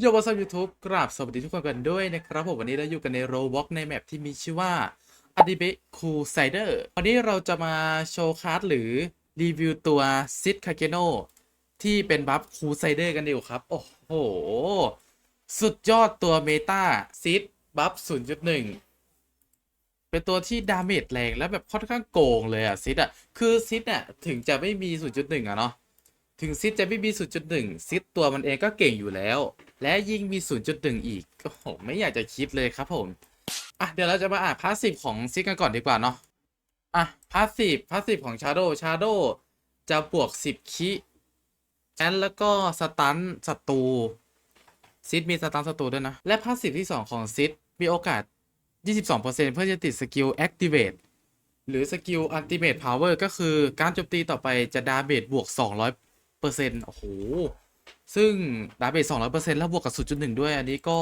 โยบอสยูทูบกราบสวัสดีทุกคนกันด้วยนะครับผมวันนี้เราอยู่กันในโรบ็อกในแมปที่มีชื่อว่า a d i b e Cool Cider วันนี้เราจะมาโชว์คาร์ดหรือ รีวิวตัวซิดคาเกโนที่เป็นบัฟคูไซเดอร์กันดีกว่าครับ โอ้โห สุดยอดตัวเมตาซิดบัฟ 0.1 เป็นตัวที่ดาเมจแรงและแบบค่อนข้างโกงเลยอะซิดอะคือซิดอะถึงจะไม่มี 0.1อะเนาะถึงซิดจะไม่มี 0.1 ซิดตัวมันเองก็เก่งอยู่แล้ว และยิ่งมี 0.1 อีกโอ้โหไม่อยากจะคิดเลยครับผมอะเดี๋ยวเราจะมาอ่านพาสซีฟของซิดกันก่อนดีกว่าเนาะอะพาสซีฟพาสซีฟของชาโดชาโดจะบวก 10 คิแอนแล้วก็สตันศัตรูซิดมีสตันศัตรูด้วยนะ และพาสซีฟที่ 2 ของซิดมีโอกาส 22%เพื่อจะติดสกิล Activate หรือสกิล Ultimate Power ก็คือการโจมตีต่อไปจะดาเมจบวก 200%โอ้โห ซึ่งดาเมจ200%แล้วบวกกับ0.1ด้วย อันนี้ก็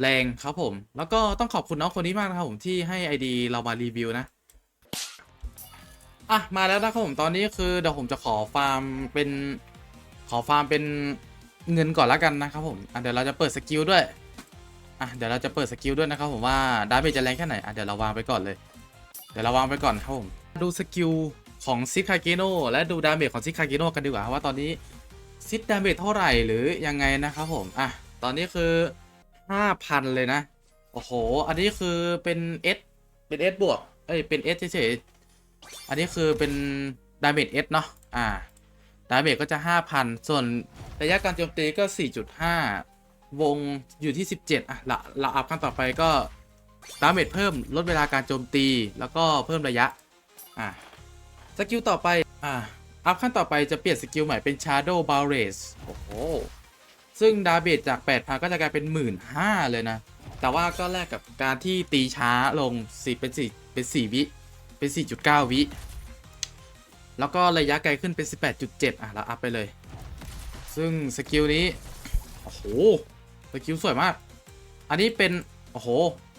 แรงครับผม แล้วก็ต้องขอบคุณน้องคนนี้มากนะครับผมที่ให้ ID เรามารีวิวนะ อะ มาแล้วนะครับผมตอนนี้คือเดี๋ยวผมจะขอฟาร์มเป็นขอฟาร์มเป็นเงินก่อนล้วกันนะครับผม อะเดี๋ยวเราจะเปิดสกิลด้วย อะเดี๋ยวเราจะเปิดสกิลด้วยนะครับผมว่าดาเมจจะแรงแค่ไหน อะเดี๋ยวเราวางไปก่อนเลย เดี๋ยวเราวางไปก่อนครับผม ดูสกิลของซิคาเกโนและดูดาเมจของซิคาเกโนกันดีกว่าว่าตอนนี้ ซิดดาเมจเท่าไหร่หรือยังไงนะครับผม อะ ตอนนี้คือ5,000เลยนะ โอ้โห อันนี้คือเป็น S เป็น S บวก เอ้ย เป็น S เฉยๆ อันนี้คือเป็นดาเมจ S เนาะ อ่า ดาเมจก็จะ5,000ส่วนระยะการโจมตีก็4.5วงอยู่ที่ 17 อะละละอัพขั้นต่อไปก็ ดาเมจเพิ่มลดเวลาการโจมตีแล้วก็เพิ่มระยะ อะ สกิลต่อไป อะ อัพขั้นต่อไปจะเปลี่ยนสกิลใหม่เป็น Shadow Barrage โอ้โห ซึ่งดาเมจจาก 8,000 ก็จะกลายเป็น 15,000 เลยนะ แต่ว่าก็แลกกับการที่ตีช้าลง4เป็น4เป็น 4 วิ เป็น 4.9 วิ แล้วก็ระยะไกลขึ้นเป็น 18.7 อะ เราอัพไปเลย ซึ่งสกิลนี้ โอ้โห สกิลสวยมาก อันนี้เป็น โอ้โห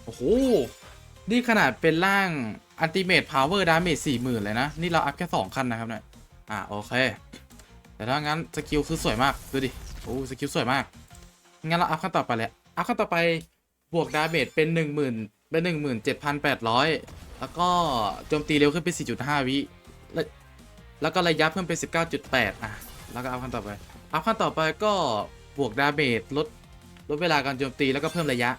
โอ้โห นี่ขนาดเป็นร่างอันติเม e พาวเวอร์ดาเมจ40,000 เลยนะ นี่เราอัพแค่ 2 ขั้นนะครับเนี่ย อะโอเค แต่ถ้างั้นสกิลคือสวยมากดูดิโอ้สกิลสวยมาก งั้นเราอัพขั้นต่อไปเลยอัพขั้นต่อไปบวกดาเมจเป็น 10,000 เป็น 17,800 แล้วก็โจมตีเร็วขึ้นเป็น 4.5 วิและแล้วก็ระยะเพิ่มเป็น 19.8 อะ แล้วก็อัพขั้นต่อไป อัพขั้นต่อไปก็บวกดาเมจลดลดเวลาการโจมตีแล้วก็เพิ่มระยะ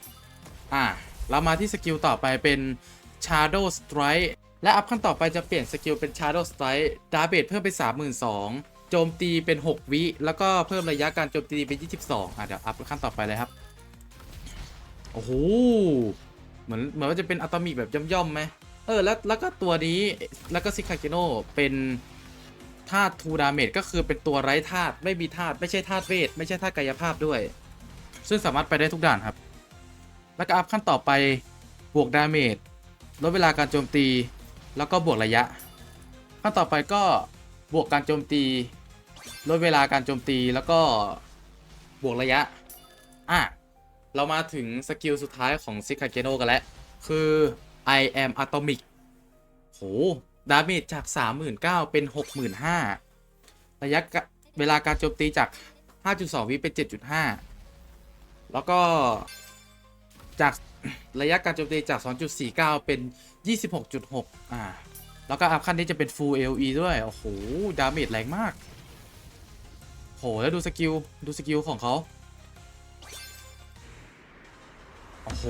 อะเรามาที่สกิลต่อไปเป็น Shadow Strike และอัพขั้นต่อไปจะเปลี่ยนสกิลเป็น Shadow Strike ดาเมจเพิ่มเป็น32,000โจมตีเป็น 6 วิ แล้วก็เพิ่มระยะการโจมตีเป็น 22 อะเดี๋ยวอัพขั้นต่อไปเลยครับ โอ้โห เหมือนเหมือนว่าจะเป็นอะตอมิกแบบย่อมๆไหมเออแล้วแล้วก็ตัวนี้แล้วก็ซิคาเกโนเป็นธาตุทูดาเมจก็คือเป็นตัวไร้ธาตุไม่มีธาตุไม่ใช่ธาตุเวท ไม่ใช่ธาตุกายภาพด้วย ซึ่งสามารถไปได้ทุกด่านครับ แล้วก็อัพขั้นต่อไปบวกดาเมจลดเวลาการโจมตี แล้วก็บวกระยะขั้นต่อไปก็บวกการโจมตีลดเวลาการโจมตีแล้วก็บวกระยะอะเรามาถึงสกิลสุดท้ายของซิคาเกโนกันแล้ว คือ I am atomic โห ดาเมจจาก 39,000 เป็น 65,000 ระยะกะเวลาการโจมตีจาก 5.2 วิเป็น 7.5 แล้วก็ จากระยะการโจมตีจาก 2.49 เป็น 26.6 อ่า แล้วก็อัพขั้นนี้จะเป็น full LE ด้วย โอ้โห ดาเมจแรงมาก โห แล้วดูสกิล ดูสกิลของเขา โอ้โห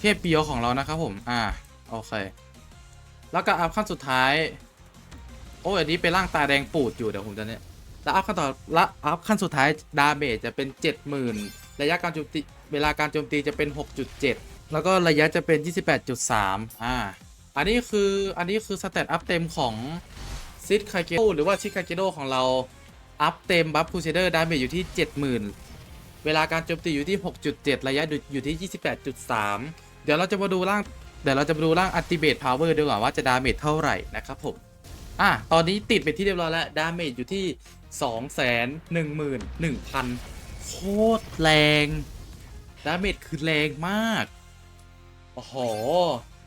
เทพเปียวของเรานะครับผม อ่า โอเค แล้วก็อัพขั้นสุดท้าย โอ้ยอันนี้เป็นร่างตาแดงปูดอยู่เดี๋ยวผมจะเนี่ย แล้วอัพขั้นต่อละอัพขั้นสุดท้ายดาเมจจะเป็น 70,000 ระยะการโจมตีเวลาการโจมตีจะเป็น 6.7 แล้วก็ระยะจะเป็น 28.3 อ่า อันนี้คืออันนี้คือสเตตอัพเต็มของซิดคาเกโดหรือว่าชิคาเกโดของเรา อัพเต็มบัฟคูเซเดอร์ดาเมจอยู่ที่ 70,000 เวลาการโจมตีอยู่ที่ 6.7 ระยะอยู่ที่ 28.3 เดี๋ยวเราจะมาดูร่างเดี๋ยวเราจะมาดูร่างอัติเบตพาวเวอร์ดีกว่าว่าจะดาเมจเท่าไหร่นะครับผม อะ ตอนนี้ติดไปที่เรียบร้อยแล้ว ดาเมจอยู่ที่ 211,000 โคตรแรง ดาเมจคือแรงมาก โอ้โห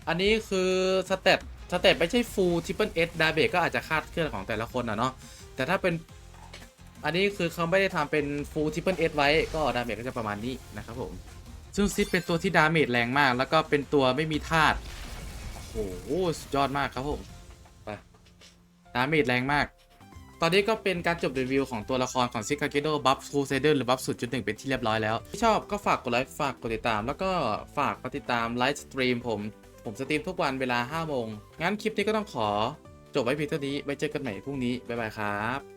อันนี้คือสเตตสเตตไม่ใช่ฟูลทริปเปิลเอสดาเมจก็อาจจะคาดเคลื่อนของแต่ละคนอะเนาะ แต่ถ้าเป็น อันนี้คือเขาไม่ได้ทำเป็น full triple S ไว้ ก็ดาเมจก็จะประมาณนี้นะครับผม ซึ่งซิปเป็นตัวที่ดาเมจแรงมาก แล้วก็เป็นตัวไม่มีธาตุ โอ้โห สุดยอดมากครับผม ไป ดาเมจแรงมาก ตอนนี้ก็เป็นการจบรีวิวของตัวละครของซิกาเกโดบัฟคูเซเดอร์หรือบัฟสุดจุดหนึ่งเป็นที่เรียบร้อยแล้ว ที่ชอบก็ฝากกดไลค์ฝากกดติดตาม แล้วก็ฝากกดติดตามไลฟ์สตรีมผม ผมสตรีมทุกวันเวลา5โมงงั้นคลิปนี้ก็ต้องขอ จบไว้เพียงเท่านี้ไว้เจอกันใหม่พรุ่งนี้บ๊ายบายครับ